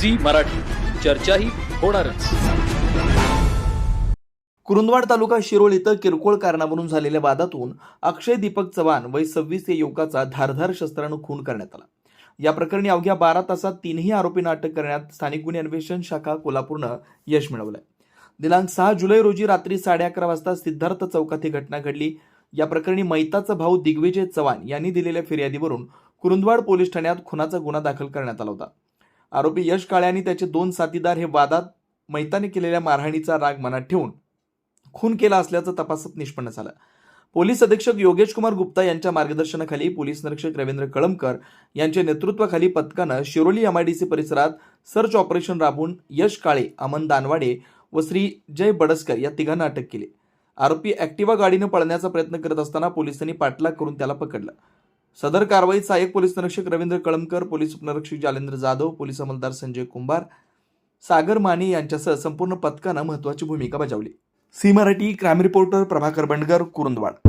Zee Marathi. चर्चाही होणारच. कुरुंदवाड तालुका शिरोळ इथं किरकोळ कारणावरून झालेल्या वादातून अक्षय दीपक चव्हाण वय सव्वीस या युवकाचा धारधार शस्त्रानं खून करण्यात आला. या प्रकरणी अवघ्या बारा तासात तीनही आरोपींना अटक करण्यात स्थानिक गुन्हे अन्वेषण शाखा कोल्हापूरनं यश मिळवलंय. दिनांक सहा जुलै रोजी रात्री साडे अकरा वाजता सिद्धार्थ चौकात ही घटना घडली. या प्रकरणी मैताचा भाऊ दिग्विजय चव्हाण यांनी दिलेल्या फिर्यादीवरून कुरुंदवाड पोलीस ठाण्यात खुनाचा गुन्हा दाखल करण्यात आला होता. आरोपी यश काळे आणि त्याचे दोन साथीदार हे वादात मैताने केलेल्या मारहाणीचा राग मनात ठेवून खून केला असल्याचं तपासात निष्पन्न झालं. पोलीस अधीक्षक योगेश कुमार गुप्ता यांच्या मार्गदर्शनाखाली पोलीस निरीक्षक रवींद्र कळमकर यांच्या नेतृत्वाखाली पथकानं शिरोली एमआयडीसी परिसरात सर्च ऑपरेशन राबवून यश काळे अमन दानवाडे व श्री जय बडसकर या तिघांना अटक केली. आरोपी ऍक्टिवा गाडीनं पळण्याचा प्रयत्न करत असताना पोलिसांनी पाठलाग करून त्याला पकडलं. सदर कारवाईत सहाय्यक पोलीस निरीक्षक रवींद्र कळमकर पोलीस उपनिरीक्षक जालेंद्र जाधव पोलीस अंमलदार संजय कुंभार सागर माने यांच्यासह संपूर्ण पथकानं महत्वाची भूमिका बजावली. C Marathi crime reporter Prabhakar Bandgar Kurundwad.